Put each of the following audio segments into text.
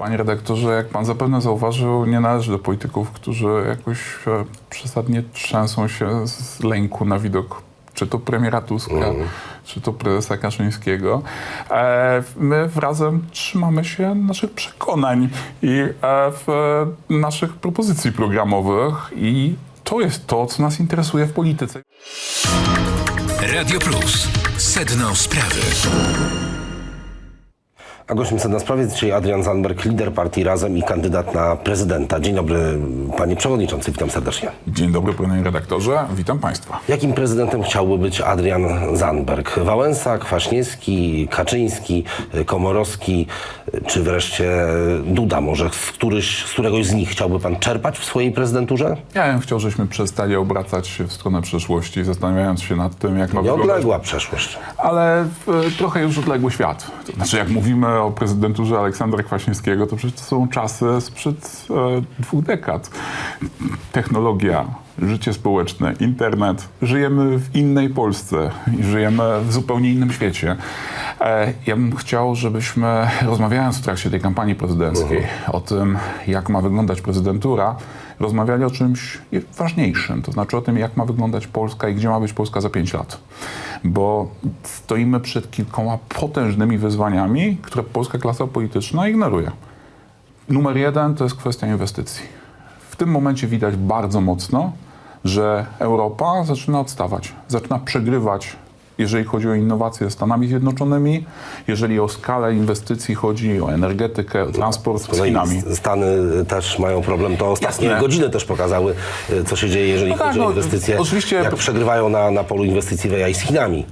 Panie redaktorze, jak pan zapewne zauważył, nie należy do polityków, którzy jakoś e, przesadnie trzęsą się z lęku na widok czy to premiera Tuska, czy to prezesa Kaczyńskiego. E, my razem trzymamy się naszych przekonań i e, w, e, naszych propozycji programowych i to jest to, co nas interesuje w polityce. Radio Plus. Sedno sprawy. A gościem sedna sprawy dzisiaj Adrian Zandberg, lider partii Razem i kandydat na prezydenta. Dzień dobry, panie przewodniczący, witam serdecznie. Dzień dobry, panie redaktorze, witam państwa. Jakim prezydentem chciałby być Adrian Zandberg? Wałęsa, Kwaśniewski, Kaczyński, Komorowski, czy wreszcie Duda? Może z, któryś, z któregoś z nich chciałby pan czerpać w swojej prezydenturze? Ja bym chciał, żebyśmy przestali obracać się w stronę przyszłości, zastanawiając się nad tym, jak ma wyglądać Nieodległa przeszłość. ale w, trochę już odległy świat. To znaczy, jak mówimy o prezydenturze Aleksandra Kwaśniewskiego, to przecież to są czasy sprzed e, dwóch dekad. Technologia, życie społeczne, internet. Żyjemy w innej Polsce i żyjemy w zupełnie innym świecie. E, ja bym chciał, żebyśmy rozmawiając w trakcie tej kampanii prezydenckiej o tym, jak ma wyglądać prezydentura, rozmawiali o czymś ważniejszym, to znaczy o tym, jak ma wyglądać Polska i gdzie ma być Polska za pięć lat. Bo stoimy przed kilkoma potężnymi wyzwaniami, które polska klasa polityczna ignoruje. Numer jeden to jest kwestia inwestycji. W tym momencie widać bardzo mocno, że Europa zaczyna odstawać, zaczyna przegrywać, jeżeli chodzi o innowacje ze Stanami Zjednoczonymi, jeżeli o skalę inwestycji chodzi o energetykę, o transport z Chinami. Stany też mają problem. To ostatnie Jasne. godziny też pokazały, y, co się dzieje, jeżeli No tak, chodzi o no, inwestycje. oczywiście- Jak przegrywają na, na polu inwestycji w AI z Chinami.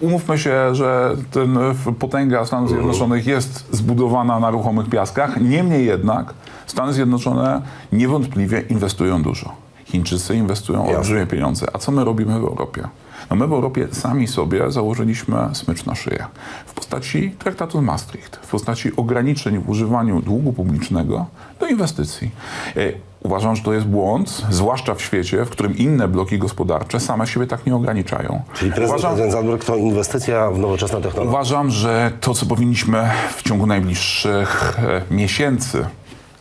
Umówmy się, że ten w- potęga Stanów Zjednoczonych jest zbudowana na ruchomych piaskach. Niemniej jednak Stany Zjednoczone niewątpliwie inwestują dużo. Chińczycy inwestują olbrzymie pieniądze. A co my robimy w Europie? No my w Europie sami sobie założyliśmy smycz na szyję w postaci traktatu z Maastricht, w postaci ograniczeń w używaniu długu publicznego do inwestycji. E, Uważam, że to jest błąd, zwłaszcza w świecie, w którym inne bloki gospodarcze same siebie tak nie ograniczają. Czyli prezydent Uważam- Zandberg to inwestycja w nowoczesne technologie. Uważam, że to, co powinniśmy w ciągu najbliższych e, miesięcy,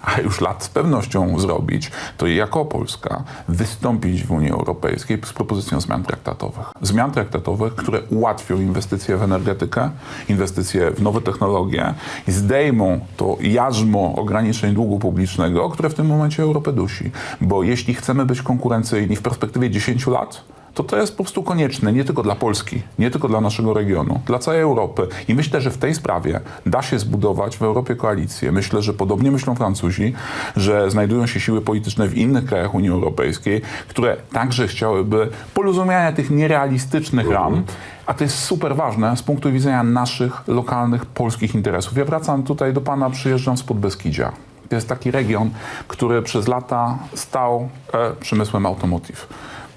a już lat z pewnością zrobić, to jako Polska wystąpić w Unii Europejskiej z propozycją zmian traktatowych. Zmian traktatowych, które ułatwią inwestycje w energetykę, inwestycje w nowe technologie i zdejmą to jarzmo ograniczeń długu publicznego, które w tym momencie Europę dusi. Bo jeśli chcemy być konkurencyjni w perspektywie 10 lat, to to jest po prostu konieczne nie tylko dla Polski, nie tylko dla naszego regionu, dla całej Europy. I myślę, że w tej sprawie da się zbudować w Europie koalicję. Myślę, że podobnie myślą Francuzi, że znajdują się siły polityczne w innych krajach Unii Europejskiej, które także chciałyby poluzumiania tych nierealistycznych ram, a to jest super ważne z punktu widzenia naszych lokalnych polskich interesów. Ja wracam tutaj do pana, przyjeżdżam z Podbeskidzia. To jest taki region, który przez lata stał e, przemysłem automotive.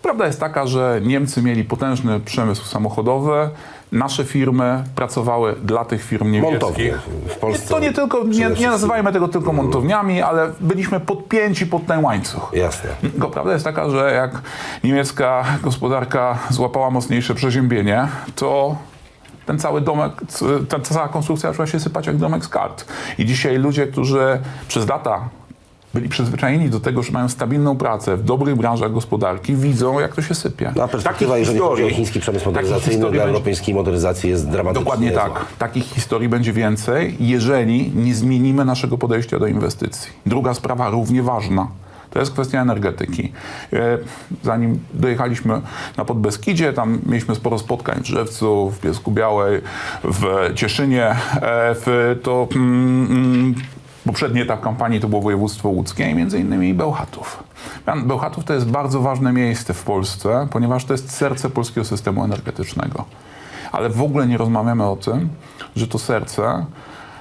Prawda jest taka, że Niemcy mieli potężny przemysł samochodowy. Nasze firmy pracowały dla tych firm niemieckich. Montownie w Polsce To nie tylko, nie, nie nazywajmy tego tylko montowniami, ale byliśmy podpięci pod ten łańcuch. Jasne. Tylko prawda jest taka, że jak niemiecka gospodarka złapała mocniejsze przeziębienie, to ten cały domek, ta cała konstrukcja zaczęła się sypać jak domek z kart. I dzisiaj ludzie, którzy przez lata byli przyzwyczajeni do tego, że mają stabilną pracę w dobrych branżach gospodarki, widzą, jak to się sypie. No, a perspektywa, Takich jeżeli chodzi o chiński przemysł historii dla będzie- europejskiej motoryzacji jest dramatycznie Dokładnie tak. Takich historii będzie więcej, jeżeli nie zmienimy naszego podejścia do inwestycji. Druga sprawa, równie ważna, to jest kwestia energetyki. E, Zanim dojechaliśmy na Podbeskidzie, tam mieliśmy sporo spotkań w Żewcu, w Piesku Białej, w Cieszynie. E, to mm, mm, poprzedni etap kampanii to było województwo łódzkie i między innymi Bełchatów. Bełchatów to jest bardzo ważne miejsce w Polsce, ponieważ to jest serce polskiego systemu energetycznego ale w ogóle nie rozmawiamy o tym, że to serce,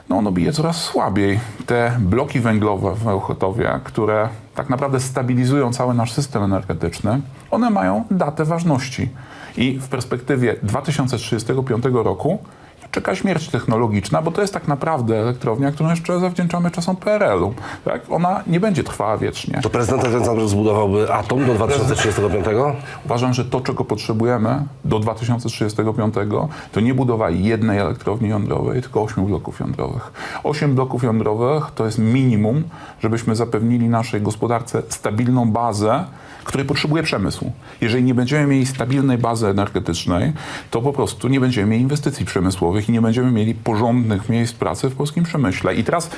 no ono bije coraz słabiej. Te bloki węglowe w Bełchatowie, które tak naprawdę stabilizują cały nasz system energetyczny, one mają datę ważności. I w perspektywie 2035 roku czeka śmierć technologiczna, bo to jest tak naprawdę elektrownia, którą jeszcze zawdzięczamy czasom PRL-u. Tak? Ona nie będzie trwała wiecznie. To prezydent Zandberg zbudowałby atom do 2035? Uważam, że to, czego potrzebujemy do 2035, to nie budowa jednej elektrowni jądrowej, tylko ośmiu bloków jądrowych. Osiem bloków jądrowych to jest minimum, żebyśmy zapewnili naszej gospodarce stabilną bazę, której potrzebuje przemysł. Jeżeli nie będziemy mieli stabilnej bazy energetycznej, to po prostu nie będziemy mieli inwestycji przemysłowych i nie będziemy mieli porządnych miejsc pracy w polskim przemyśle. I teraz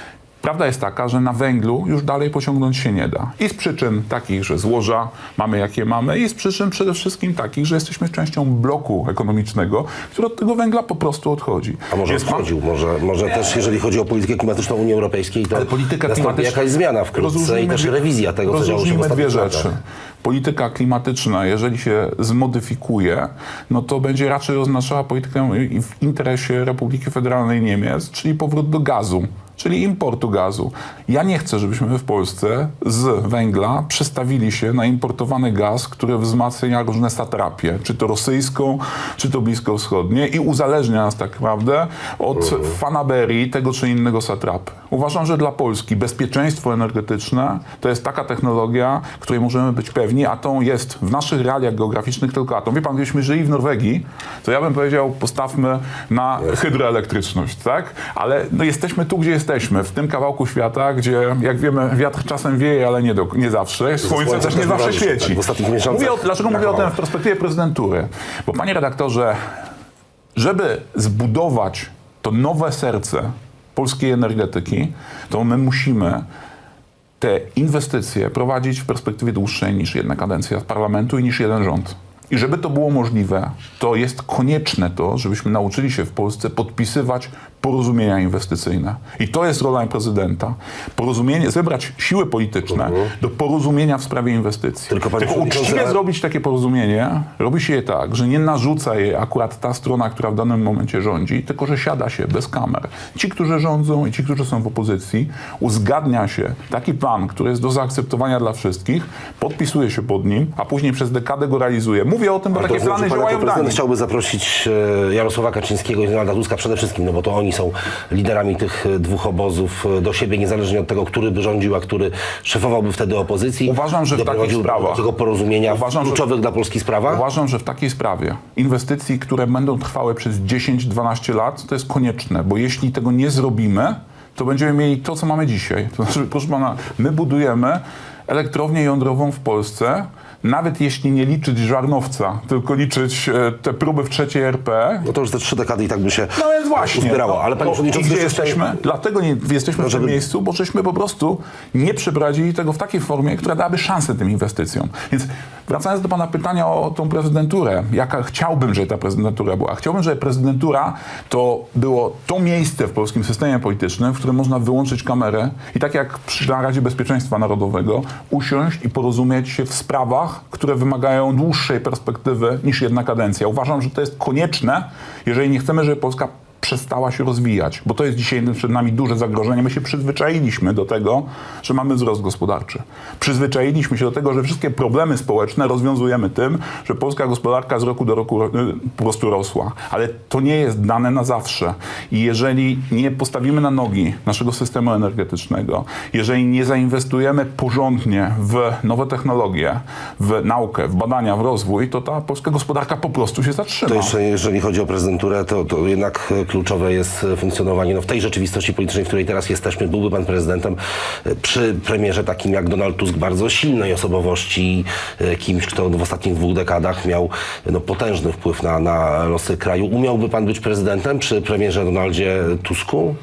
Prawda jest taka, że na węglu już dalej pociągnąć się nie da. I z przyczyn takich, że złoża mamy jakie mamy, i z przyczyn przede wszystkim takich, że jesteśmy częścią bloku ekonomicznego, który od tego węgla po prostu odchodzi. A może ma- odchodził? Może, może też, jeżeli chodzi o politykę klimatyczną Unii Europejskiej, to Ale polityka klimatyczna... jakaś zmiana wkrótce i też rewizja tego, co działo się w dwie rzeczy. Polityka klimatyczna, jeżeli się zmodyfikuje, no to będzie raczej oznaczała politykę w interesie Republiki Federalnej Niemiec, czyli powrót do gazu. Czyli importu gazu. Ja nie chcę, żebyśmy w Polsce z węgla przestawili się na importowany gaz, który wzmacnia różne satrapie, czy to rosyjską, czy to bliskowschodnie i uzależnia nas tak naprawdę od fanaberii tego czy innego satrapy. Uważam, że dla Polski bezpieczeństwo energetyczne to jest taka technologia, której możemy być pewni, a tą jest w naszych realiach geograficznych tylko atom. Wie pan, gdybyśmy żyli w Norwegii, to ja bym powiedział, postawmy na hydroelektryczność, tak? Ale no, jesteśmy tu, gdzie jesteśmy, w tym kawałku świata, gdzie, jak wiemy, wiatr czasem wieje, ale nie, do, nie zawsze. Słońce słońce też nie zawsze tak, świeci. miesiącach Mówię o, dlaczego mówię o tym w perspektywie prezydentury? Bo panie redaktorze, żeby zbudować to nowe serce polskiej energetyki, to my musimy te inwestycje prowadzić w perspektywie dłuższej niż jedna kadencja parlamentu i niż jeden rząd. I żeby to było możliwe, to jest konieczne to, żebyśmy nauczyli się w Polsce podpisywać porozumienia inwestycyjne. I to jest rola prezydenta. Porozumienie, zebrać siły polityczne do porozumienia w sprawie inwestycji. Tylko, Tylko uczciwie ale- zrobić takie porozumienie, robi się je tak, że nie narzuca je akurat ta strona, która w danym momencie rządzi, tylko że siada się bez kamer. Ci, którzy rządzą i ci, którzy są w opozycji, uzgadnia się taki plan, który jest do zaakceptowania dla wszystkich, podpisuje się pod nim, a później przez dekadę go realizuje. Mówię o tym, bo Ale takie to plany działają w prezydent chciałby zaprosić e, Jarosława Kaczyńskiego i Donalda Tuska przede wszystkim, no bo to oni są liderami tych e, dwóch obozów e, do siebie, niezależnie od tego, który by rządził, a który szefowałby wtedy opozycji. Uważam, że w takich Doprowadził do sprawach- takiego porozumienia Uważam, w że- kluczowych dla Polski sprawach. Uważam, że w takiej sprawie inwestycji, które będą trwały przez 10-12 lat, to jest konieczne, bo jeśli tego nie zrobimy, to będziemy mieli to, co mamy dzisiaj. To znaczy, proszę pana, my budujemy elektrownię jądrową w Polsce, nawet jeśli nie liczyć żarnowca, tylko liczyć e, te próby w trzeciej RP, No to już te trzy dekady i tak by się no więc właśnie. uzbierało. Ale panie no, przewodniczący, gdzie jesteśmy? Dlatego nie jesteśmy w tym żeby- miejscu, bo żeśmy po prostu nie przeprowadzili tego w takiej formie, która dałaby szansę tym inwestycjom. Więc wracając do pana pytania o tą prezydenturę, jaka chciałbym, żeby ta prezydentura była. Chciałbym, żeby prezydentura to było to miejsce w polskim systemie politycznym, w którym można wyłączyć kamerę i tak jak przy Radzie Bezpieczeństwa Narodowego, usiąść i porozumieć się w sprawach, które wymagają dłuższej perspektywy niż jedna kadencja. Uważam, że to jest konieczne, jeżeli nie chcemy, żeby Polska przestała się rozwijać, bo to jest dzisiaj przed nami duże zagrożenie. My się przyzwyczailiśmy do tego, że mamy wzrost gospodarczy. Przyzwyczailiśmy się do tego, że wszystkie problemy społeczne rozwiązujemy tym, że polska gospodarka z roku do roku y, po prostu rosła. Ale to nie jest dane na zawsze. I jeżeli nie postawimy na nogi naszego systemu energetycznego, jeżeli nie zainwestujemy porządnie w nowe technologie, w naukę, w badania, w rozwój, to ta polska gospodarka po prostu się zatrzyma. To jeszcze jeżeli chodzi o prezydenturę, to, to jednak e, kluczowe jest e, funkcjonowanie no, w tej rzeczywistości politycznej, w której teraz jesteśmy. Byłby pan prezydentem e, przy premierze takim jak Donald Tusk, bardzo silnej osobowości, e, kimś, kto w ostatnich dwóch dekadach miał no, potężny wpływ na, na losy kraju. Umiałby pan być prezydentem przy premierze Donaldzie Tusku?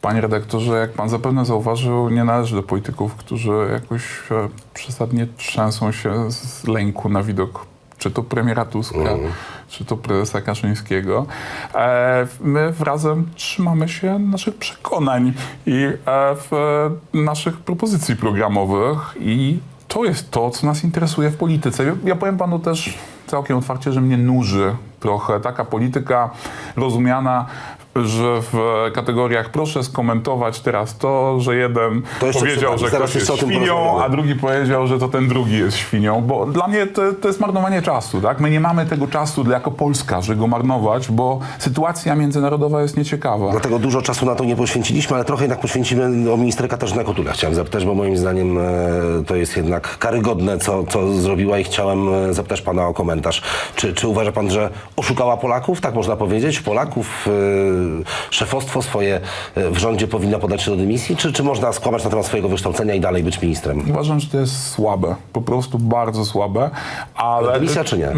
Panie redaktorze, jak pan zapewne zauważył, nie należy do polityków, którzy jakoś przesadnie trzęsą się z lęku na widok czy to premiera Tuska, czy to prezesa Kaczyńskiego. E, my razem trzymamy się naszych przekonań i e, w, naszych propozycji programowych i to jest to, co nas interesuje w polityce. Ja, ja powiem panu też całkiem otwarcie, że mnie nuży trochę taka polityka rozumiana że w kategoriach proszę skomentować teraz to, że jeden To powiedział, że ktoś jest świnią, a drugi powiedział, że to ten drugi jest świnią, bo dla mnie to, to jest marnowanie czasu, tak? My nie mamy tego czasu dla- jako Polska, żeby go marnować, bo sytuacja międzynarodowa jest nieciekawa. Dlatego dużo czasu na to nie poświęciliśmy, ale trochę jednak poświęcimy o minister Katarzyna Kotula. Chciałem zapytać, bo moim zdaniem e, to jest jednak karygodne, co, co zrobiła i chciałem e, zapytać pana o komentarz. Czy, czy uważa pan, że oszukała Polaków, tak można powiedzieć? Polaków, e, szefostwo swoje e, w rządzie powinna podać się do dymisji? Czy, czy można skłamać na temat swojego wykształcenia i dalej być ministrem? Uważam, że to jest słabe, po prostu bardzo słabe, ale... Dymisja czy nie?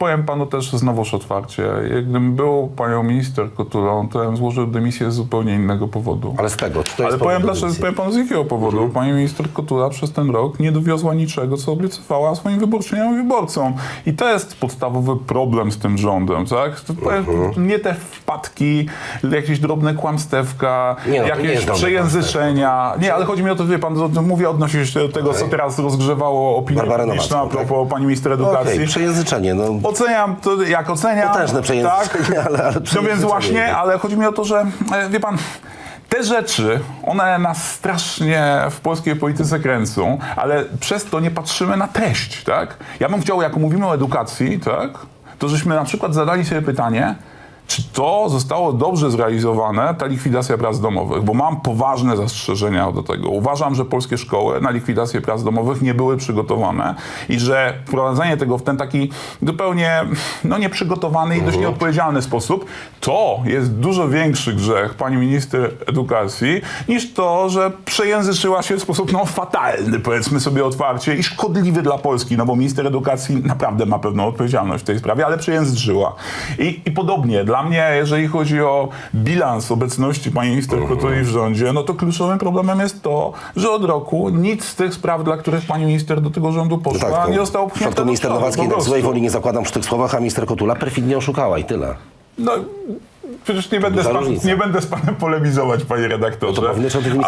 Powiem panu też znowuż otwarcie, gdybym był panią minister Kotulą, to bym złożył dymisję z zupełnie innego powodu. Ale z tego, czy to jest Ale powiem, dlaczego, powiem panu z jakiego powodu. Pani minister Kotula przez ten rok nie dowiozła niczego, co obiecywała swoim wyborczyniom i wyborcom. I to jest podstawowy problem z tym rządem, tak? Mhm. Nie te wpadki, jakieś drobne kłamstewka, Nie, no, nie jakieś dobre przejęzyczenia. Nie, ale chodzi mi o to, wie pan, mówię odnośnie się do tego, co teraz rozgrzewało opinię Barbara publiczną a Nowacką, tak? propos pani minister edukacji. Okej, przejęzyczenie, no. Oceniam to, jak oceniam. Potężne przejęzyczenie, tak? ale- ale No więc właśnie, ale chodzi mi o to, że e, wie pan, te rzeczy, one nas strasznie w polskiej polityce kręcą, ale przez to nie patrzymy na treść, tak? Ja bym chciał, jak mówimy o edukacji, tak? To żeśmy na przykład zadali sobie pytanie, czy to zostało dobrze zrealizowane, ta likwidacja prac domowych? Bo mam poważne zastrzeżenia do tego. Uważam, że polskie szkoły na likwidację prac domowych nie były przygotowane i że wprowadzenie tego w ten taki zupełnie no, nieprzygotowany i dość nieodpowiedzialny sposób, to jest dużo większy grzech pani minister edukacji niż to, że przejęzyczyła się w sposób no, fatalny, powiedzmy sobie otwarcie, i szkodliwy dla Polski, no bo minister edukacji naprawdę ma pewną odpowiedzialność w tej sprawie, ale przejęzyczyła. I, i podobnie, dla mnie, jeżeli chodzi o bilans obecności pani minister Kotuli w rządzie, no to kluczowym problemem jest to, że od roku nic z tych spraw, dla których pani minister do tego rządu poszła, Tak, to nie zostało w pchnięte przypadku do minister przodu, Nowackiej po tak złej woli nie zakładam przy tych słowach, a minister Kotula perfidnie oszukała i tyle. No, przecież nie będę, z pan, nie będę z panem polemizować, panie redaktorze. No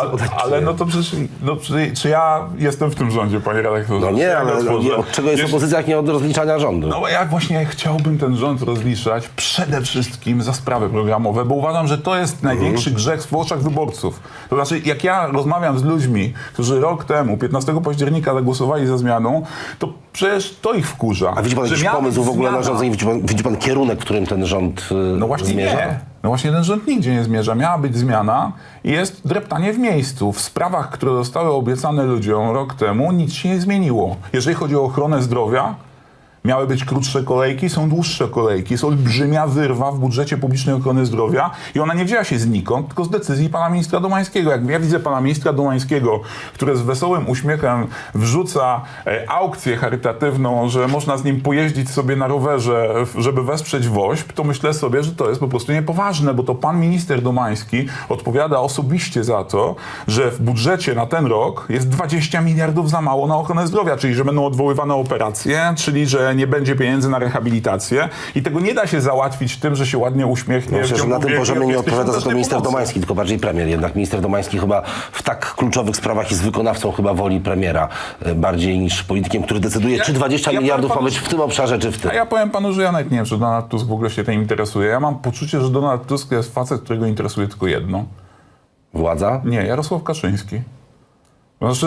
ale, podać, ale nie? no to przecież, no, czy, czy ja jestem w tym rządzie, panie redaktorze? No nie, ja ale nie, od czego jest opozycja, jak nie od rozliczania rządu? No ja właśnie chciałbym ten rząd rozliczać przede wszystkim za sprawy programowe, bo uważam, że to jest największy Mhm. grzech w oczach wyborców. To znaczy, jak ja rozmawiam z ludźmi, którzy rok temu, 15 października zagłosowali za zmianą, to przecież to ich wkurza. A widzi pan jakiś pomysł w ogóle na zmiana. rządzenie? Widzi pan, widzi pan kierunek, w którym ten rząd y, No właśnie zmierza? No właśnie ten rząd nigdzie nie zmierza. Miała być zmiana i jest dreptanie w miejscu. W sprawach, które zostały obiecane ludziom rok temu, nic się nie zmieniło. Jeżeli chodzi o ochronę zdrowia, miały być krótsze kolejki, są dłuższe kolejki. Jest olbrzymia wyrwa w budżecie publicznej ochrony zdrowia i ona nie wzięła się znikąd, tylko z decyzji pana ministra Domańskiego. Jak ja widzę pana ministra Domańskiego, który z wesołym uśmiechem wrzuca e, aukcję charytatywną, że można z nim pojeździć sobie na rowerze, żeby wesprzeć WOŚP, to myślę sobie, że to jest po prostu niepoważne, bo to pan minister Domański odpowiada osobiście za to, że w budżecie na ten rok jest 20 miliardów za mało na ochronę zdrowia, czyli że będą odwoływane operacje, czyli że nie będzie pieniędzy na rehabilitację i tego nie da się załatwić tym, że się ładnie uśmiechnie. Że ciągu na tym poziomie nie odpowiada za to minister pomocy. Domański, tylko bardziej premier. Jednak minister Domański chyba w tak kluczowych sprawach jest wykonawcą chyba woli premiera y, bardziej niż politykiem, który decyduje, Ja- czy 20 ja miliardów ma być w tym obszarze, czy w tym. A ja powiem panu, że ja nawet nie wiem, czy Donald Tusk w ogóle się tym interesuje. Ja mam poczucie, że Donald Tusk jest facet, którego interesuje tylko jedno. Władza? Nie, Jarosław Kaczyński. Znaczy,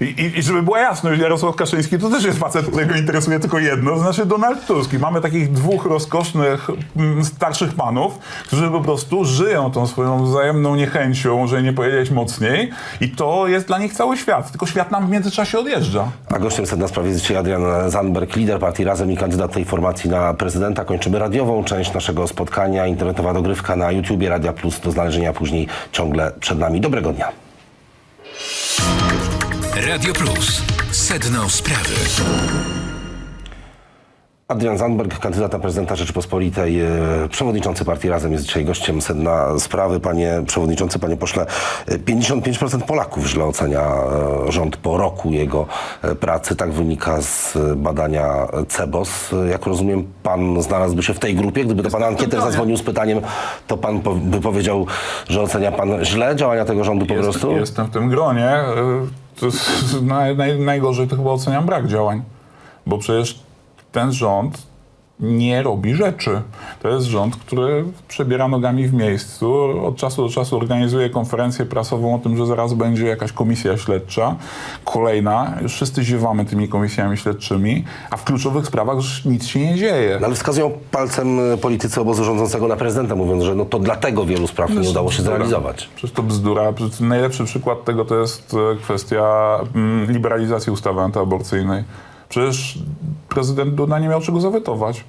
i, i, żeby była jasność, Jarosław Kaczyński to też jest facet, którego interesuje tylko jedno, znaczy Donald Tusk. I mamy takich dwóch rozkosznych, mm, starszych panów, którzy po prostu żyją tą swoją wzajemną niechęcią, żeby nie powiedzieć mocniej. I to jest dla nich cały świat. Tylko świat nam w międzyczasie odjeżdża. A gościem sedna sprawy jest dzisiaj Adrian Zandberg, lider partii Razem i kandydat tej formacji na prezydenta. Kończymy radiową część naszego spotkania. Internetowa dogrywka na YouTubie Radia Plus do znalezienia później ciągle przed nami. Dobrego dnia. Radio Plus. Sedno sprawy. Adrian Zandberg, kandydat na prezydenta Rzeczypospolitej, e, przewodniczący partii Razem jest dzisiaj gościem sedna sprawy. Panie przewodniczący, panie pośle, e, 55% Polaków źle ocenia e, rząd po roku jego e, pracy. Tak wynika z e, badania CEBOS. E, Jak rozumiem, pan znalazłby się w tej grupie. Gdyby do pana ankietę zadzwonił z pytaniem, to pan by powiedział, że ocenia pan źle działania tego rządu po Jest, prostu? Jestem w tym gronie. To jest, naj, naj, najgorzej to chyba oceniam brak działań. Bo przecież ten rząd nie robi rzeczy. To jest rząd, który przebiera nogami w miejscu, od czasu do czasu organizuje konferencję prasową o tym, że zaraz będzie jakaś komisja śledcza, kolejna, już wszyscy ziewamy tymi komisjami śledczymi, a w kluczowych sprawach już nic się nie dzieje. No, ale wskazują palcem e, politycy obozu rządzącego na prezydenta, mówiąc, że no to dlatego wielu spraw nie udało się Bzdura. zrealizować. Przecież to bzdura. Przecież najlepszy przykład tego to jest e, kwestia mm, liberalizacji ustawy antyaborcyjnej. Przecież prezydent Duda nie miał czego zawetować,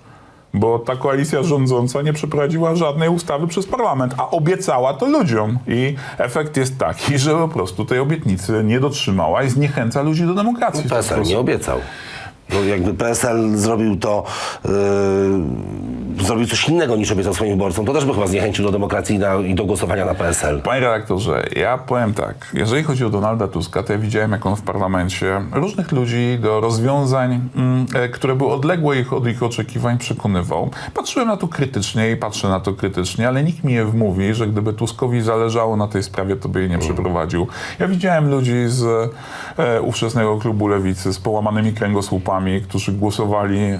bo ta koalicja rządząca nie przeprowadziła żadnej ustawy przez parlament, a obiecała to ludziom. I efekt jest taki, że po prostu tej obietnicy nie dotrzymała i zniechęca ludzi do demokracji. ten PSL nie obiecał. No, jakby PSL zrobił to, yy, zrobił coś innego niż obiecał swoim wyborcom, to też by chyba zniechęcił do demokracji i, na, i do głosowania na PSL. Panie redaktorze, ja powiem tak. Jeżeli chodzi o Donalda Tuska, to ja widziałem, jak on w parlamencie różnych ludzi do rozwiązań, mm, e, które były odległe ich, od ich oczekiwań, przekonywał. Patrzyłem na to krytycznie i patrzę na to krytycznie, ale nikt mi nie wmówi, że gdyby Tuskowi zależało na tej sprawie, to by jej nie przeprowadził. Ja widziałem ludzi z e, ówczesnego klubu Lewicy z połamanymi kręgosłupami, którzy głosowali e,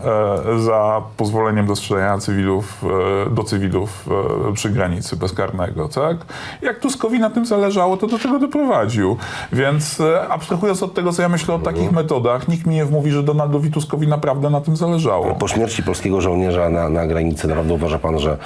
za pozwoleniem do strzelania cywilów, e, do cywilów e, przy granicy bezkarnego, tak? Jak Tuskowi na tym zależało, to do tego doprowadził. Więc e, abstrahując od tego, co ja myślę o takich metodach, nikt mi nie wmówi, że Donaldowi Tuskowi naprawdę na tym zależało. Po śmierci polskiego żołnierza na, na granicy naprawdę uważa pan, że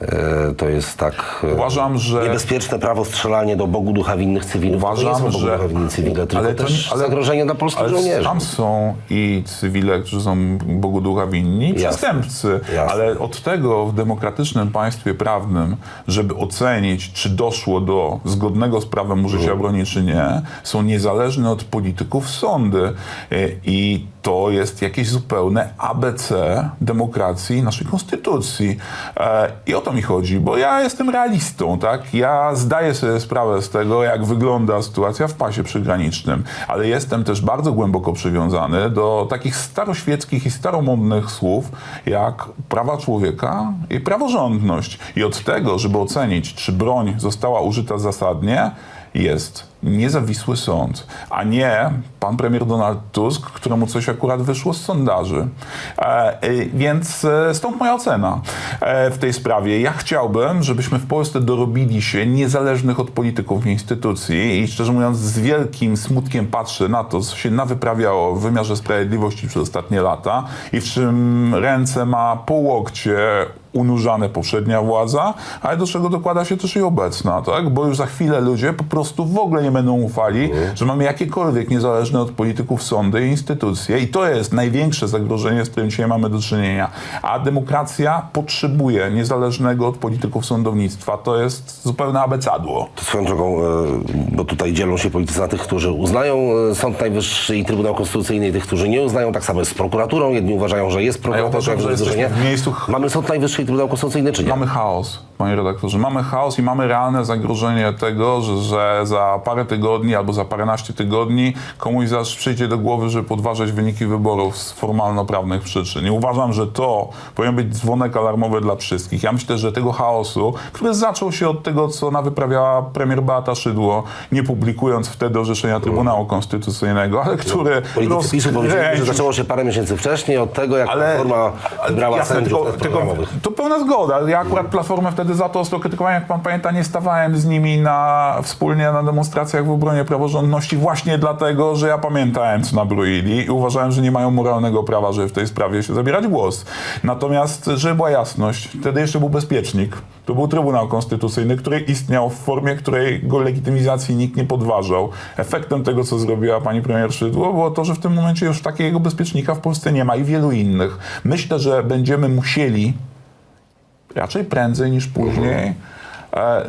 e, to jest tak e, Uważam, że... niebezpieczne prawo strzelanie do Bogu ducha winnych cywilów? to nie Uważam, są Bogu że- ducha winni cywile, tylko ale też nie- ale- zagrożenie dla polskich Ale żołnierzy. tam są i cywile, którzy są Bogu ducha winni, i przestępcy. Jasne. Ale od tego w demokratycznym państwie prawnym, żeby ocenić, czy doszło do zgodnego z prawem użycia broni, czy nie, są niezależne od polityków sądy. Y, I to jest jakieś zupełne ABC demokracji, naszej konstytucji. E, I o to mi chodzi, bo ja jestem realistą, tak? Ja zdaję sobie sprawę z tego, jak wygląda sytuacja w pasie przygranicznym, ale jestem też bardzo głęboko przywiązany do takich staroświeckich i staromodnych słów, jak prawa człowieka i praworządność. I od tego, żeby ocenić, czy broń została użyta zasadnie, jest niezawisły sąd, a nie pan premier Donald Tusk, któremu coś akurat wyszło z sondaży. E, e, więc e, stąd moja ocena e, w tej sprawie. Ja chciałbym, żebyśmy w Polsce dorobili się niezależnych od polityków instytucji i szczerze mówiąc z wielkim smutkiem patrzę na to, co się nawyprawiało w wymiarze sprawiedliwości przez ostatnie lata i w czym ręce ma po łokcie unurzane poprzednia władza, ale do czego dokłada się też i obecna, tak? Bo już za chwilę ludzie po prostu w ogóle nie będą ufali, że mamy jakiekolwiek niezależne od polityków sądy i instytucje i to jest największe zagrożenie, z którym dzisiaj mamy do czynienia. A demokracja potrzebuje niezależnego od polityków sądownictwa. To jest zupełne abecadło. To swoją drogą, e, bo tutaj dzielą się politycy na tych, którzy uznają e, Sąd Najwyższy i Trybunał Konstytucyjny i tych, którzy nie uznają. Tak samo jest z prokuraturą. Jedni uważają, że jest prokurator, uważam, że, że nie. miejscu- Mamy Sąd Najwyższy i Trybunał Konstytucyjny, czy nie? Mamy chaos, panie redaktorze. Mamy chaos i mamy realne zagrożenie tego, że, że za parę tygodni albo za paręnaście tygodni komuś zaś przyjdzie do głowy, żeby podważać wyniki wyborów z formalno-prawnych przyczyn. I uważam, że to powinien być dzwonek alarmowy dla wszystkich. Ja myślę, że tego chaosu, który zaczął się od tego, co nawyprawiała premier Beata Szydło, nie publikując wtedy orzeczenia Trybunału Konstytucyjnego, ale który Politycy PiSu powiedzieli, że zaczęło się parę miesięcy wcześniej od tego, jak ale, Platforma ale wybrała jasne, sędziów tylko, to pełna zgoda. Ja akurat Platformę wtedy za to ostro krytykowałem, jak pan pamięta, nie stawałem z nimi na, wspólnie na demonstracjach w obronie praworządności właśnie dlatego, że ja pamiętałem, co nabroili i uważałem, że nie mają moralnego prawa, żeby w tej sprawie się zabierać głos. Natomiast, żeby była jasność, wtedy jeszcze był bezpiecznik. To był Trybunał Konstytucyjny, który istniał w formie, której go legitymizacji nikt nie podważał. Efektem tego, co zrobiła pani premier Szydło, było to, że w tym momencie już takiego bezpiecznika w Polsce nie ma i wielu innych. Myślę, że będziemy musieli raczej prędzej niż później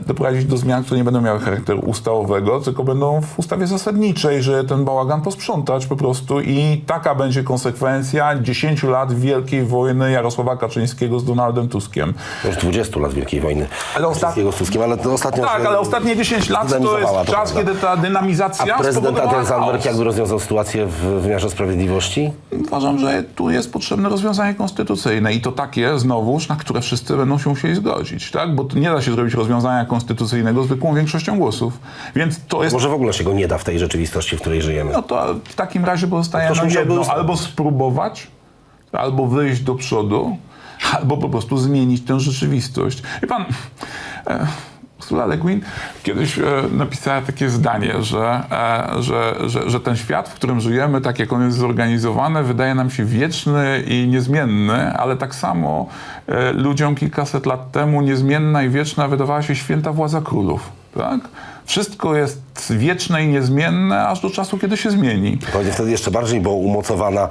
doprowadzić do zmian, które nie będą miały charakteru ustawowego, tylko będą w ustawie zasadniczej, że ten bałagan posprzątać po prostu i taka będzie konsekwencja 10 lat wielkiej wojny Jarosława Kaczyńskiego z Donaldem Tuskiem. Już 20 lat Wielkiej Wojny. Ale Kaczyńskiego z Tuskiem, ale to ostatnio... Tak, ale ostatnie 10 lat to jest to czas, prawda. kiedy ta dynamizacja A prezydent Adrian jakby rozwiązał sytuację w wymiarze sprawiedliwości? Uważam, że tu jest potrzebne rozwiązanie konstytucyjne i to takie znowuż, na które wszyscy będą się musieli zgodzić, tak? Bo nie da się zrobić rozwiązania konstytucyjnego zwykłą większością głosów. Więc to jest Może w ogóle się go nie da w tej rzeczywistości, w której żyjemy. no to w takim razie pozostaje To nam jedno, albo spróbować, albo wyjść do przodu, albo po prostu zmienić tę rzeczywistość. Wie pan, e, Ursula Le Guin kiedyś e, napisała takie zdanie, że, e, że, że, że ten świat, w którym żyjemy, tak jak on jest zorganizowany, wydaje nam się wieczny i niezmienny, ale tak samo e, ludziom kilkaset lat temu niezmienna i wieczna wydawała się święta władza królów. Tak? Wszystko jest wieczne i niezmienne, aż do czasu, kiedy się zmieni. Pewnie wtedy jeszcze bardziej, bo umocowana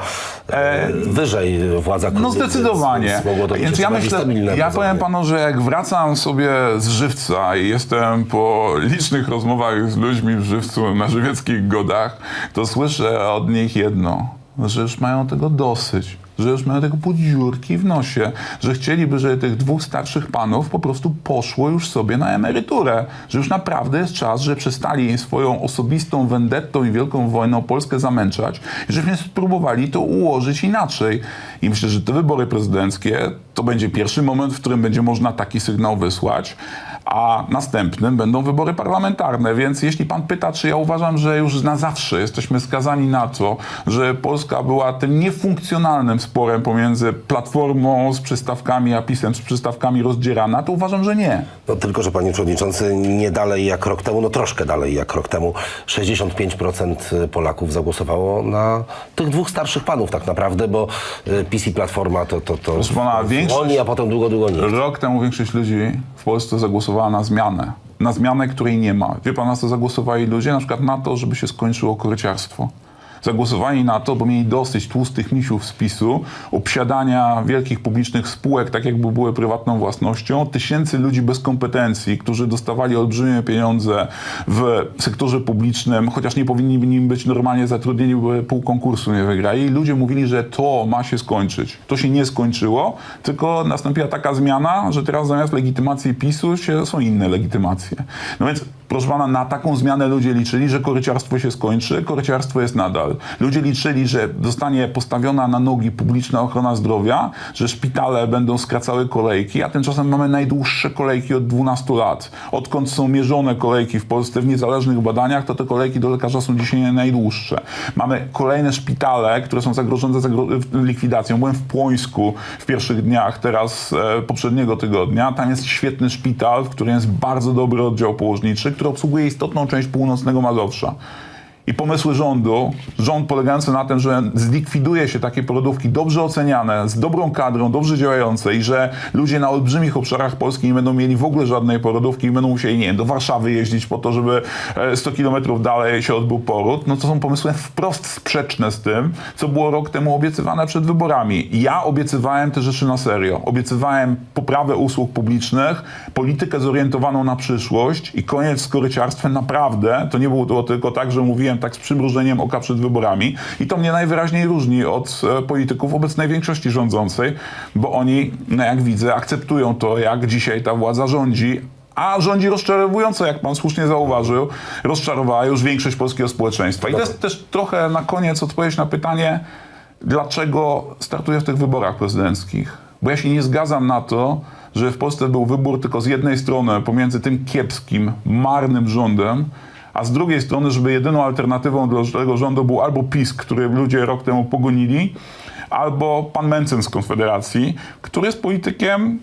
e, wyżej władza No zdecydowanie. Więc, więc to ja myślę, ja powiem panu, że jak wracam sobie z żywca i jestem po licznych rozmowach z ludźmi w żywcu na żywieckich godach, to słyszę od nich jedno, że już mają tego dosyć. Że już mają tego pół dziurki w nosie, że chcieliby, żeby tych dwóch starszych panów po prostu poszło już sobie na emeryturę. Że już naprawdę jest czas, że przestali swoją osobistą vendettą i wielką wojną Polskę zamęczać i żebyśmy spróbowali to ułożyć inaczej. I myślę, że te wybory prezydenckie to będzie pierwszy moment, w którym będzie można taki sygnał wysłać, a następnym będą wybory parlamentarne. Więc jeśli pan pyta, czy ja uważam, że już na zawsze jesteśmy skazani na to, że Polska była tym niefunkcjonalnym sporem pomiędzy Platformą z przystawkami, a PiSem z przystawkami rozdzierana, to uważam, że nie. No tylko, że panie przewodniczący, nie dalej jak rok temu, no troszkę dalej jak rok temu, 65% Polaków zagłosowało na tych dwóch starszych panów tak naprawdę, bo y, PiS i Platforma to, to, to Proszę pana, oni, a potem długo, długo nie. Rok temu większość ludzi w Polsce zagłosowała na zmianę. Na zmianę, której nie ma. Wie pan, na co zagłosowali ludzie? Na przykład na to, żeby się skończyło koryciarstwo. Zagłosowali na to, bo mieli dosyć tłustych misiów z PiSu, obsiadania wielkich publicznych spółek, tak jakby były prywatną własnością, tysięcy ludzi bez kompetencji, którzy dostawali olbrzymie pieniądze w sektorze publicznym, chociaż nie powinni nim być normalnie zatrudnieni, bo pół konkursu nie wygrali. Ludzie mówili, że to ma się skończyć. To się nie skończyło, tylko nastąpiła taka zmiana, że teraz zamiast legitymacji PiSu się, są inne legitymacje. No więc Proszę pana, na taką zmianę ludzie liczyli, że koryciarstwo się skończy, koryciarstwo jest nadal. Ludzie liczyli, że zostanie postawiona na nogi publiczna ochrona zdrowia, że szpitale będą skracały kolejki, a tymczasem mamy najdłuższe kolejki od 12 lat. Odkąd są mierzone kolejki w Polsce w niezależnych badaniach, to te kolejki do lekarza są dzisiaj najdłuższe. Mamy kolejne szpitale, które są zagrożone zagro- likwidacją. Byłem w Płońsku w pierwszych dniach teraz e, poprzedniego tygodnia. Tam jest świetny szpital, w którym jest bardzo dobry oddział położniczy, który obsługuje istotną część północnego Mazowsza. I pomysły rządu, rząd polegający na tym, że zlikwiduje się takie porodówki dobrze oceniane, z dobrą kadrą, dobrze działające i że ludzie na olbrzymich obszarach Polski nie będą mieli w ogóle żadnej porodówki i będą musieli, nie wiem, do Warszawy jeździć po to, żeby e, 100 kilometrów dalej się odbył poród, no to są pomysły wprost sprzeczne z tym, co było rok temu obiecywane przed wyborami. Ja obiecywałem te rzeczy na serio. Obiecywałem poprawę usług publicznych, politykę zorientowaną na przyszłość i koniec z koryciarstwem naprawdę. To nie było tylko tak, że mówiłem tak z przymrużeniem oka przed wyborami i to mnie najwyraźniej różni od e, polityków obecnej większości rządzącej, bo oni, no jak widzę, akceptują to, jak dzisiaj ta władza rządzi, a rządzi rozczarowująco, jak pan słusznie zauważył, rozczarowała już większość polskiego społeczeństwa. I to jest też trochę na koniec odpowiedź na pytanie, dlaczego startuję w tych wyborach prezydenckich. Bo ja się nie zgadzam na to, że w Polsce był wybór tylko z jednej strony pomiędzy tym kiepskim, marnym rządem, a z drugiej strony, żeby jedyną alternatywą dla tego rządu był albo PiS, który ludzie rok temu pogonili, albo pan Mencen z Konfederacji, który jest politykiem,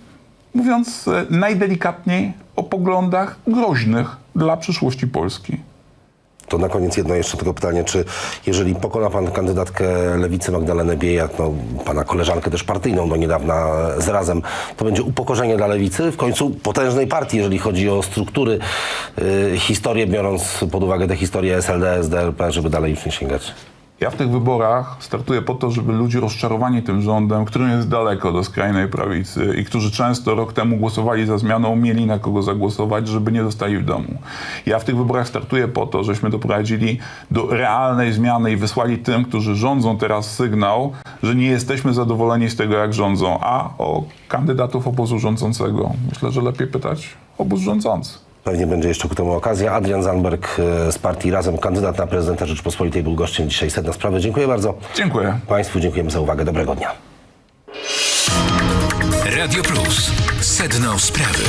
mówiąc e, najdelikatniej, o poglądach groźnych dla przyszłości Polski. To na koniec jedno jeszcze tylko pytanie, czy jeżeli pokona pan kandydatkę Lewicy Magdalenę Biejat, no, pana koleżankę też partyjną do niedawna z Razem, to będzie upokorzenie dla Lewicy, w końcu potężnej partii, jeżeli chodzi o struktury, y, historię, biorąc pod uwagę tę historię SLD, SDLP, żeby dalej już nie sięgać. Ja w tych wyborach startuję po to, żeby ludzie rozczarowani tym rządem, który jest daleko do skrajnej prawicy i którzy często rok temu głosowali za zmianą, mieli na kogo zagłosować, żeby nie dostali w domu. Ja w tych wyborach startuję po to, żeśmy doprowadzili do realnej zmiany i wysłali tym, którzy rządzą teraz sygnał, że nie jesteśmy zadowoleni z tego, jak rządzą, a o kandydatów obozu rządzącego. Myślę, że lepiej pytać obóz rządzący. Pewnie będzie jeszcze ku temu okazja. Adrian Zandberg e, z partii Razem, kandydat na prezydenta Rzeczypospolitej, był gościem dzisiaj Sedna Sprawy. Dziękuję bardzo. Dziękuję. Państwu dziękujemy za uwagę. Dobrego dnia. Radio Plus. Sedno sprawy.